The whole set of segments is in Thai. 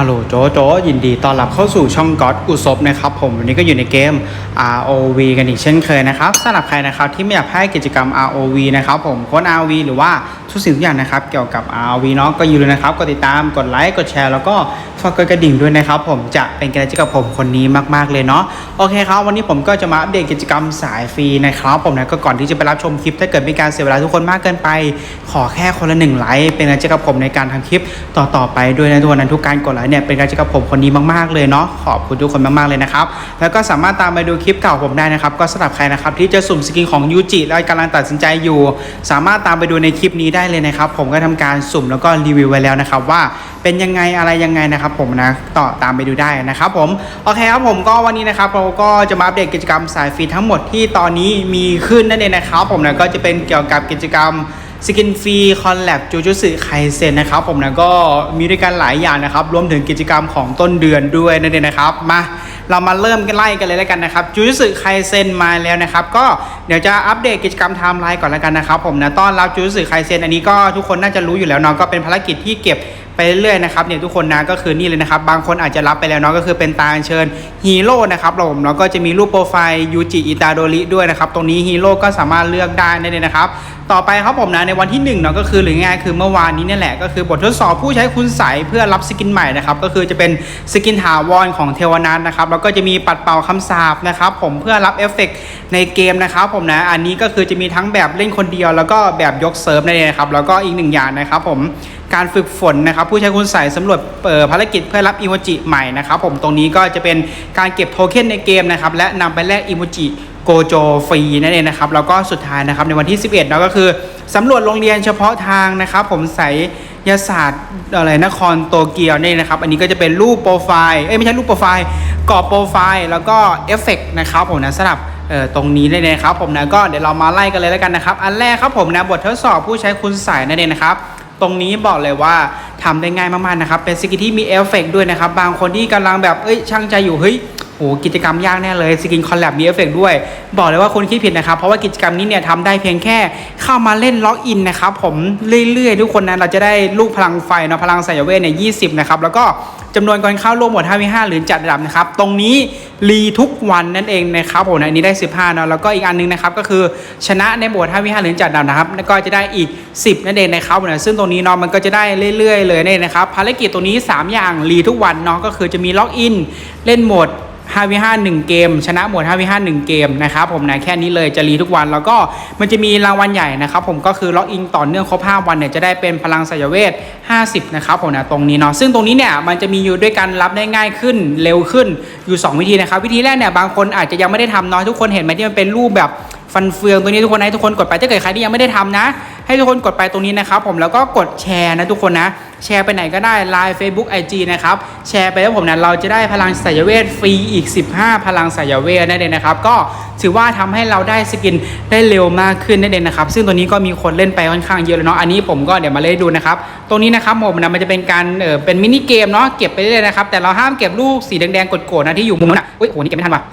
ฮัลโหลโจโจยินดีต้อนรับเข้าสู่ช่องก็อดอุซบนะครับผมวันนี้ก็อยู่ในเกม ROV กันอีกเช่นเคยนะครับสำหรับใครนะครับที่ไม่อยากให้กิจกรรม ROV นะครับผมโค้ด ROV หรือว่าทุกสิ่งทุกอย่างนะครับเกี่ยวกับ ROV เนาะก็อย่าลืมนะครับกดติดตามกดไลค์กดแชร์แล้วก็ฝากกดกระดิ่งด้วยนะครับผมจะเป็นกำลังใจกับผมคนนี้มากๆเลยเนาะโอเคครับวันนี้ผมก็จะมาอัปเดตกิจกรรมสายฟรีนะครับผมนะก็ก่อนที่จะไปรับชมคลิป ถ้าเกิดมีการเสียเวลาทุกคนมากเกินไป ขอแค่คนละหนึ่งไลค์เป็นกำลังใจกับผมในการทำคลิปต่อๆไปด้วยนะทุกคนทุกการกดไลเนี่ยเป็นกำลังใจกับผมคนนี้มากๆเลยเนาะขอบคุณทุกคนมากๆเลยนะครับแล้วก็สามารถตามไปดูคลิปเก่าผมได้นะครับก็สำหรับใครนะครับที่จะสุ่มสกินของยูจิแล้วกำลังตัดสินใจอยู่ สามารถตามไปดูในคลิปนี้ได้เลยนะครับผมก็ทำการสุ่มแล้วก็รีวิวไว้แล้วนะครับว่าเป็นยังไงอะไรยังไงนะครับผมนะต่อตามไปดูได้นะครับผมโอเคครับผมก็วันนี้นะครับเราก็จะมาอัปเดตกิจกรรมสายฟรีทั้งหมดที่ตอนนี้มีขึ้นนั่นเองนะครับผมนะก็จะเป็นเกี่ยวกับกิจกรรม สกินฟรีคอลแลบจูจูสึไคเซนนะครับผมนะก็มีด้วยกันหลายอย่างนะครับ รวมถึงกิจกรรมของต้นเดือนด้วยนั่นเองนะครับ มาเรามาเริ่มกันไล่กันเลยแล้วกันนะครับจูจูสึไคเซนมาแล้วนะครับ ก็เดี๋ยวจะอัปเดตกิจกรรมไทม์ไลน์ก่อนแล้วกันนะครับผมนะต้อนรับจูจูสึไคเซนอันนี้ก็ทุกคนน่าจะรู้อยู่แล้วเนาะก็เป็นภารกิจที่เก็บ ไปเรื่อยๆนะครับเนี่ยทุกคนนะก็คือนี่เลยนะครับ บางคนอาจจะรับไปแล้วเนาะก็คือเป็นตาเชิญฮีโร่นะครับผมแล้วก็จะมีรูปโปรไฟล์ยูจิอิตาโดริด้วยนะครับ ตรงนี้ฮีโร่ก็สามารถเลือกได้เองนะครับ ต่อไปครับผมนะในวันที่1เนาะก็คือหรือง่ายคือเมื่อวานนี้นี่แหละก็คือบททดสอบผู้ใช้คุณใสเพื่อรับสกินใหม่นะครับก็คือจะเป็นสกินถาวรของเทวนัทนะครับแล้วก็จะมีปัดเป่าคำสาปนะครับผมเพื่อรับเอฟเฟกต์ในเกมนะครับผมนะอันนี้ก็คือจะมีทั้งแบบเล่นคนเดียว แล้วก็แบบยกเซิร์ฟนั่นเองครับแล้วก็อีกหนึ่งอย่างนะครับผม การฝึกฝนนะครับผู้ใช้คุณใส่สำรวจเอ่อภารกิจเพื่อรับอีโมจิใหม่นะครับผมตรงนี้ก็จะเป็นการเก็บโทเค็นในเกมนะครับและนำไปแลกอีโมจิโกโจฟรีนั่นเองนะครับแล้วก็สุดท้ายนะครับในวันที่ 11เนาะก็คือสำรวจโรงเรียนเฉพาะทางนะครับผมใส่ยาศาสตร์อะไรนครโตเกียวนี่นะครับ อันนี้ก็จะเป็นรูปโปรไฟล์เอ้ยไม่ใช่รูปโปรไฟล์กรอบโปรไฟล์แล้วก็เอฟเฟกต์นะครับผมนะสำหรับเอ่อตรงนี้เลยนะครับผมนะก็เดี๋ยวเรามาไล่กันเลยแล้วกันนะครับ อันแรกครับผมนะบททดสอบผู้ใช้คุณใส่นั่นเองนะครับ ตรงนี้บอกเลยว่าทำได้ง่ายมากๆนะครับ เป็นสกินที่มีเอฟเฟกต์ด้วยนะครับ บางคนที่กำลังแบบเอ้ยช่างใจอยู่เฮ้ยโอ้กิจกรรมยากแน่เลยสกินคอลแลบมีเอฟเฟกต์ด้วย บอกเลยว่าคนคิดผิดนะครับ เพราะว่ากิจกรรมนี้เนี่ยทำได้เพียงแค่เข้ามาเล่นล็อกอินนะครับผมเรื่อยๆ ทุกคนนะเราจะได้ลูกพลังไฟเนาะพลังสายเวทเนี่ยยีนะครับแล้วก็ จำนวนการเข้าร่วมหมวด5วิ5หรือจัดระดับนะครับ ตรงนี้รีทุกวันนั่นเองนะครับผมนอันนี้ได้ 15เนาะแล้วก็อีกอันหนึงนะครับก็คือชนะในหมวด5วิ5หรือจัดระดับนะครับแล้วก็จะได้อีก 10 นั่นเองนะครับผมนะซึ่งตรงนี้เนาะมันก็จะได้เรื่อยๆ เลยนี่นะครับภารกิจตรงนี้ 3 อย่างรีทุกวันเนาะก็คือจะมีล็อกอินเล่นโหมด 5วิ5 1 เกม ชนะหมวด5วิ5 1 เกมนะครับผมนะแค่นี้เลยจะรีทุกวันแล้วก็มันจะมีรางวัลใหญ่นะครับผมก็คือล็อกอินต่อเนื่องครบ 5 วันเนี่ยจะได้เป็นพลังสายเวท 50 นะครับผมนะตรงนี้เนาะซึ่งตรงนี้เนี่ยมันจะมีอยู่ด้วยกันรับได้ง่ายขึ้นเร็วขึ้นอยู่ 2 วิธีนะครับ วิธีแรกเนี่ยบางคนอาจจะยังไม่ได้ทำเนาะทุกคนเห็นไหมที่มันเป็นรูปแบบ ฟันเฟืองตัวนี้ทุกคนให้ทุกคนกดไปถ้าเกิดใครที่ยังไม่ได้ทำนะ ให้ทุกคนกดไปตรงนี้นะครับผมแล้วก็กดแชร์นะทุกคนนะแชร์ไปไหนก็ได้ Line Facebook IG นะครับแชร์ไปแล้วผมนะเราจะได้พลังสายเวทฟรีอีก 15 พลังสายเวทนั่นเองนะครับก็ถือว่าทำให้เราได้สกินได้เร็วมากขึ้นนั่นเองนะครับซึ่งตัวนี้ก็มีคนเล่นไปค่อนข้างเยอะเลยเนาะอันนี้ผมก็เดี๋ยวมาเล่นดูนะครับตรงนี้นะครับผมนะมันจะเป็นการเออเป็นมินิเกมเนาะเก็บไปเรื่อยๆนะครับแต่เราห้ามเก็บลูกสีแดงๆกดๆนะที่อยู่มุมนั้นอะอุ้ยโหนี่เก็บไม่ทันว่ะ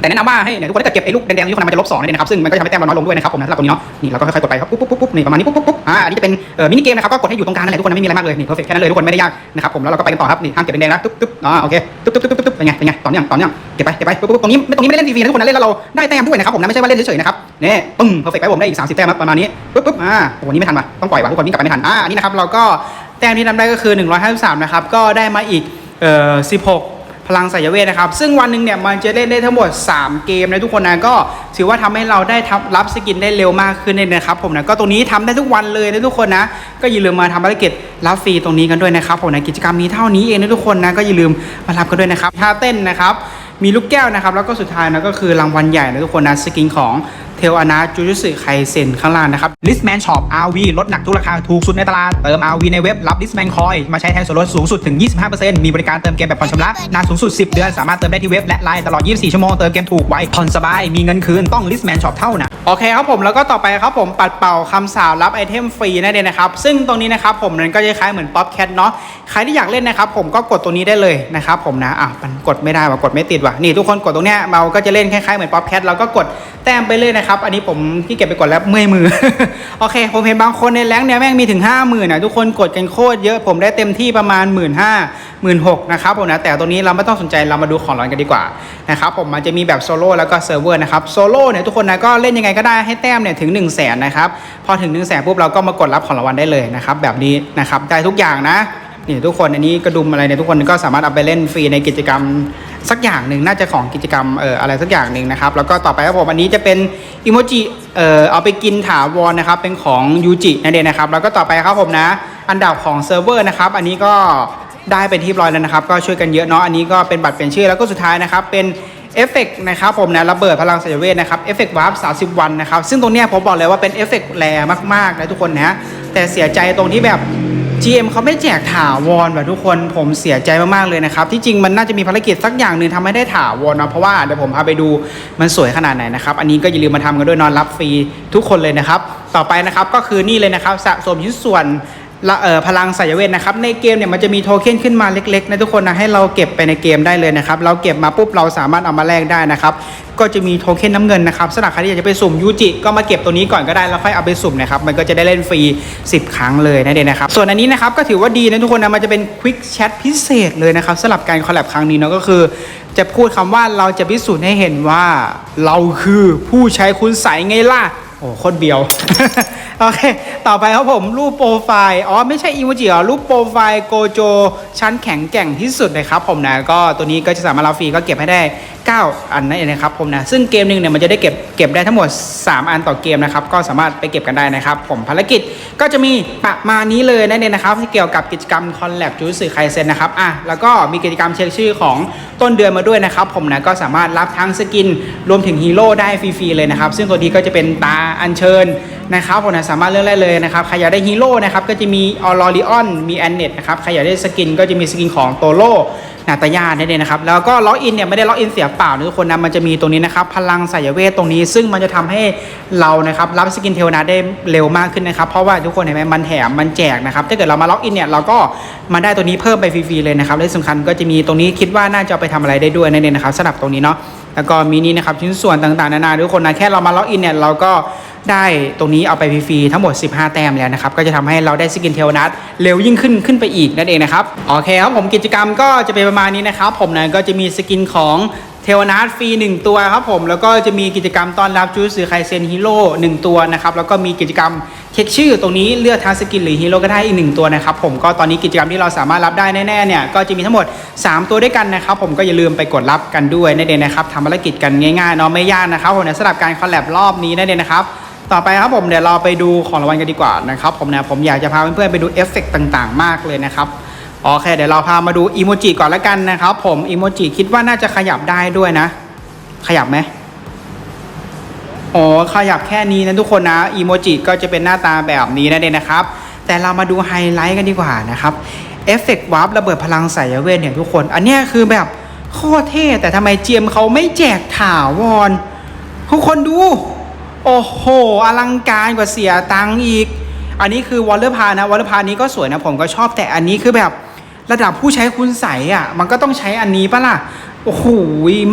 แต่แนะนำว่าให้เนี่ยทุกคนถ้าเกิดเก็บไอ้ลูกแดงๆที่คนั้นมันจะลบสองนั่นเองนะครับซึ่งมันก็จะทำให้แต้มเราน้อยลงด้วยนะครับผมนะสำหรับตัวนี้เนาะนี่เราก็ค่อยๆกดไปครับปุ๊บปุ๊บปุ๊บปุ๊บนี่ประมาณนี้ปุ๊บปุ๊บปุ๊บอ่าอันนี้จะเป็นเอ่อมินิเกมนะครับก็กดให้อยู่ตรงกลางนั่นแหละทุกคนนะไม่มีอะไรมากเลยนี่เพอร์เฟกแค่นั้นเลยทุกคนไม่ได้ยากนะครับผมแล้วเราก็ไปกันต่อครับนี่ห้ามเก็บแดงๆนะตุ๊บตุ๊บอ่าโอเคตุ๊บตุ๊บตุ๊บตุ๊บเป็นไงเป็นไงต่อเนื่องต่อเนื่องเก็บไปเก็บไปปุ๊บปุ๊บตรงนี้ตรงนี้ไม่ได้เล่นฟรีๆนะทุกคนนะเล่นแล้วเราได้แต้มด้วยนะครับผมนะไม่ใช่ว่าเล่นเฉยๆนะครับนี่ปึ้งเพอร์เฟกไปผมได้อีก30แต้มครับประมาณนี้ปุ๊บปุ๊บอ่าโอ้โหนี่ไม่ทันว่ะต้องปล่อยว่ะทุกคนวิ่งกลับไปไม่ทันอ่าอันนี้นะครับเราก็แต้มที่ทำได้ก็คือ 153 นะครับก็ได้มาอีกเอ่อ16 พลังสายเวทนะครับ ซึ่งวันหนึ่งเนี่ยมันจะเล่นได้ทั้งหมด 3 เกมนะทุกคนนะก็ถือว่าทำให้เราได้รับสกินได้เร็วมากขึ้นเลยนะครับผมนะก็ตรงนี้ทำได้ทุกวันเลยนะทุกคนนะ ก็อย่าลืมมาทำภารกิจรับฟรีตรงนี้กันด้วยนะครับผมนะกิจกรรมมีเท่านี้เองนะทุกคนนะก็อย่าลืมมารับกันด้วยนะครับท่าเต้นนะครับมีลูกแก้วนะครับแล้วก็สุดท้ายนะก็คือรางวัลใหญ่นะทุกคนนะสกินของเทลอนาจูจุสึไคเซนข้างล่างนะครับ Listman Shop RV ลดหนักทุกราคาถูกสุดในตลาด เติม RV ในเว็บ รับ Listman Coin มาใช้แทนส่วนลดสูงสุดถึง 25%มีบริการเติมเกมแบบผ่อนชำระ นานสูงสุด 10 เดือน สามารถเติมได้ที่เว็บและไลน์ตลอด 24 ชั่วโมง เติมเกมถูกไวผ่อนสบาย มีเงินคืนต้อง Listman Shop เท่านั้นโอเคครับผมแล้วก็ต่อไปครับผมปัดเป่าคำสาปรับไอเทมฟรีนั่นเองนะครับซึ่งตรงนี้นะครับผมนั้นก็จะคล้ายเหมือน Pop Cat เนาะใครที่อยากเล่นนะครับผมก็กดตัวนี้ได้เลยนะครับผมนะอะมันกดไม่ได้ว่ะกดไม่ติดว่ะนี่ทุกคนกดตรงเนี้ยเราก็จะเล่นคล้ายๆเหมือน Pop Cat เราก็กดแต้มไปเลยนะครับ อันนี้ผมที่เก็บไปกดแล้วเมื่อยมือ โอเค ผมเห็นบางคนในแรงเนี่ยแม่งมีถึง 5 0,000นะทุกคนกดกันโคตรเยอะผมได้เต็มที่ประมาณ 1 5 0 0 0 1 6 0 0นะครับผมนะแต่ตัวนี้เราไม่ต้องสนใจเรามาดูของรางวัลกันดีกว่านะครับผมมันจะมีแบบโซโล่แล้วก็เซิร์ฟเวอร์นะครับโซโล่เนี่ยทุกคนนะก็เล่นยังไงก็ได้ให้แต้มเนี่ยถึง1 0 0 0 0แสนนะครับพอถึง1 0 0 0 0แสนปุ๊บเราก็มากดรับของรางวัลได้เลยนะครับแบบนี้นะครับได้ทุกอย่างนะนี่ทุกคนอันนี้กระดุมอะไรเนี่ยทุกคนก็สามารถเอาไปเล่นฟรีในกิจกรรม สักอย่างหนึ่งน่าจะของกิจกรรมเอ่ออะไรสักอย่างหนึ่งนะครับ แล้วก็ต่อไปครับผมอันนี้จะเป็นอิโมจิเอ่อเอาไปกินถาวรนะครับ เป็นของยูจินั่นเองนะครับ แล้วก็ต่อไปครับผมนะ อันดับของเซิร์ฟเวอร์นะครับ อันนี้ก็ได้เป็นที่เรียบร้อยแล้วนะครับ ก็ช่วยกันเยอะเนาะอันนี้ก็เป็นบัตรเป็นชื่อแล้วก็สุดท้ายนะครับเป็นเอฟเฟกนะครับผมนะระเบิดพลังสายเวทนะครับเอฟเฟกวาร์ป30วันนะครับ ซึ่งตรงเนี้ยผมบอกเลยว่าเป็นเอฟเฟกแรงมากๆนะทุกคนนะแต่เสียใจตรงที่แบบ GM เขาไม่แจกถาวรแบบทุกคนผมเสียใจมากๆเลยนะครับ ที่จริงมันน่าจะมีภารกิจสักอย่างหนึ่งทำให้ได้ถาวรนะเพราะว่าเดี๋ยวผมพาไปดูมันสวยขนาดไหนนะครับ อันนี้ก็อย่าลืมมาทำกันด้วยนอนรับฟรีทุกคนเลยนะครับ ต่อไปนะครับก็คือนี่เลยนะครับสะสมชิ้นส่วน พลังสายเวทนะครับในเกมเนี่ยมันจะมีโทเค็นขึ้นมาเล็กๆนะทุกคนนะให้เราเก็บไปในเกมได้เลยนะครับเราเก็บมาปุ๊บเราสามารถเอามาแลกได้นะครับก็จะมีโทเค็นน้ำเงินนะครับสำหรับใครที่อยากจะไปสุ่มยูจิก็มาเก็บตัวนี้ก่อนก็ได้แล้วค่อยเอาไปสุ่มนะครับมันก็จะได้เล่นฟรี 10 ครั้งเลยนั่นเองนะครับส่วนอันนี้นะครับก็ถือว่าดีนะทุกคนนะมันจะเป็นควิกแชทพิเศษเลยนะครับสำหรับการคอลแลบครั้งนี้เนาะก็คือ จะพูดคำว่าเราจะพิสูจน์ให้เห็นว่า เราคือผู้ใช้คุณใสไงล่ะโอ้โคตรเบียว โอเค ต่อไปครับผมรูปโปรไฟล์อ๋อไม่ใช่อีโมจิหรอรูปโปรไฟล์โกโจชั้นแข็งแกร่งที่สุดเลยครับผมนะก็ตัวนี้ก็จะสามารถรับฟรีก็เก็บให้ได้ 9 อันนั่นเองนะครับผมนะซึ่งเกมหนึ่งเนี่ยมันจะได้เก็บเก็บได้ทั้งหมด 3 อันต่อเกมนะครับก็สามารถไปเก็บกันได้นะครับผมภารกิจก็จะมีประมาณนี้เลยนั่นเองนะครับที่เกี่ยวกับกิจกรรมคอลแลบจูสึไคเซนนะครับอะแล้วก็มีกิจกรรมเช็คชื่อของต้นเดือนมาด้วยนะครับผมนะก็สามารถรับทั้งสกินรวมถึงฮีโร่ได้ฟรีๆเลยนะครับซึ่งตัวนี้ก็จะเป็นตาอัญเชิญนะครับผมนะสามารถเลือกได้เลยนะครับใครอยากได้ฮีโร่นะครับก็จะมีออลอริออนมีแอนเน็ตนะครับใครอยากได้สกินก็จะมีสกินของโตโร่นาตาญานั่นเองนะครับแล้วก็ล็อกอินเนี่ยไม่ได้ล็อกอินเสียเปล่านะทุกคนนะมันจะมีตรงนี้นะครับพลังสายเวทตรงนี้ ซึ่งมันจะทำให้เรานะครับรับสกินเทวนาได้เร็วมากขึ้นนะครับเพราะว่าทุกคนเห็นไหมมันแถมมันแจกนะครับถ้าเกิดเรามาล็อกอินเนี่ยเราก็มาได้ตัวนี้เพิ่มไปฟรีๆเลยนะครับและสำคัญก็จะมีตรงนี้คิดว่าน่าจะไปทำอะไรได้ด้วยนั่นเองนะครับสำหรับตรงนี้เนาะแล้วก็มีนี่นะครับชิ้นส่วนต่างๆนานาทุกคนนะแค่เรามาล็อกอินเนี่ยเราก็ได้ตรงนี้เอาไปฟรีๆทั้งหมด 15 แต้มแล้วนะครับ ก็จะทำให้เราได้สกินเทลนัทเร็วยิ่งขึ้นขึ้นไปอีกนั่นเองนะครับ โอเคครับผมกิจกรรมก็จะเป็นประมาณนี้นะครับ ผมนะก็จะมีสกินของ เทวนาทฟรี1 ตัวครับผมแล้วก็จะมีกิจกรรมต้อนรับจูสือไคเซนฮีโร่1ตัวนะครับแล้วก็มีกิจกรรมเช็คชื่อตรงนี้เลือกทาสกินหรือฮีโร่ก็ได้อีก 1 ตัวนะครับผมก็ตอนนี้กิจกรรมที่เราสามารถรับได้แน่ๆเนี่ยก็จะมีทั้งหมด 3 ตัวด้วยกันนะครับผมก็อย่าลืมไปกดรับกันด้วยนั่นเองนะครับทำภารกิจกันง่ายๆเนาะไม่ยากนะครับผมนะสำหรับการคอลแลบรอบนี้นั่นเองนะครับต่อไปครับผมเดี๋ยวเราไปดูของรางวัลกันดีกว่านะครับผมนะผมอยากจะพาเพื่อนๆไปดูเอฟเฟกต์ต่างๆ มากเลยนะครับ โอเค เดี๋ยวเราพามาดูอีโมจิก่อนแล้วกันนะครับผมอีโมจิคิดว่าน่าจะขยับได้ด้วยนะ ขยับไหมอ๋อขยับแค่นี้นะทุกคนนะอีโมจิก็จะเป็นหน้าตาแบบนี้นั่นเองนะครับ แต่เรามาดูไฮไลท์กันดีกว่านะครับเอฟเฟกต์วาร์ประเบิดพลังสายเวทเนี่ยทุกคน อันนี้คือแบบโคตรเท่แต่ทำไมเจียมเขาไม่แจกถาวรทุกคนดู โอ้โห อลังการกว่าเสียตังค์อีก อันนี้คือวอลเลอร์พานะวอลเลอร์พานี้ก็สวยนะผมก็ชอบแต่อันนี้คือแบบ ระดับผู้ใช้คุณใสอะ มันก็ต้องใช้อันนี้ปะล่ะ โอ้โห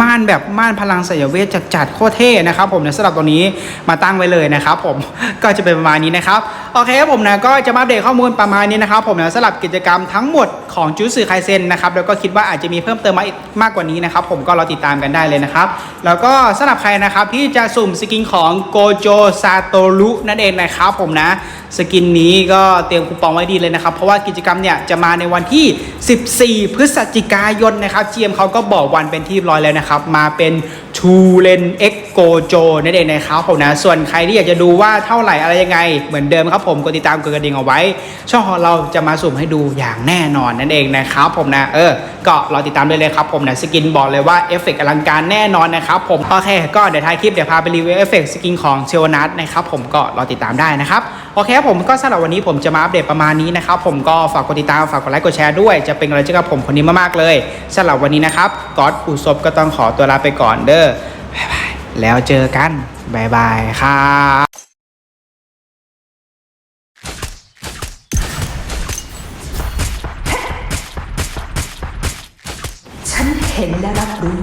ม่านแบบม่านพลังสยเวทจัดจัดโคตรเท่นะครับผมในสำหรับตัวนี้มาตั้งไว้เลยนะครับผมก็จะเป็นประมาณนี้นะครับ โอเคครับผมนะก็จะมาอัปเดตข้อมูลประมาณนี้นะครับผมนะสำหรับกิจกรรมทั้งหมดของจูสึไคเซนนะครับแล้วก็คิดว่าอาจจะมีเพิ่มเติมมาอีกมากกว่านี้นะครับผมก็รอติดตามกันได้เลยนะครับ แล้วก็สำหรับใครนะครับที่จะสุ่มสกินของโกโจซาโตรุนั่นเองนะครับผมนะสกินนี้ก็เตรียมคูปองไว้ดีเลยนะครับ เพราะว่ากิจกรรมเนี่ยจะมาในวันที่ 14 พฤศจิกายนนะครับเจียมเขาก็บอกวันเป็นที่ร้อยแล้วนะครับมาเป็น ทูเลนเอ็กโกโจนั่นเองนะครับผมนะ ส่วนใครที่อยากจะดูว่าเท่าไหร่อะไรยังไง เหมือนเดิมครับผมกดติดตามกดกระดิ่งเอาไว้ ช่องของเราจะมาสุ่มให้ดูอย่างแน่นอนนั่นเองนะครับผมนะ เออ ก็รอติดตามได้เลยครับผมนะ สกินบอกเลยว่าเอฟเฟกต์อลังการแน่นอนนะครับผม โอเค ก็เดี๋ยวท้ายคลิปเดี๋ยวพาไปรีวิวเอฟเฟกต์สกินของเชลนัทนะครับผมก็รอติดตามได้นะครับโอเคครับผมก็สำหรับวันนี้ผมจะมาอัปเดตประมาณนี้นะครับผมก็ฝากกดติดตามฝากกดไลค์กดแชร์ด้วยจะเป็นกำลังใจกับผมคนนี้มากๆเลยสำหรับวันนี้นะครับก๊อตอุศบก็ต้องขอตัวลาไปก่อนเด้อบายบาย แล้วเจอกันบายบายครับฉันเห็นและรับรู้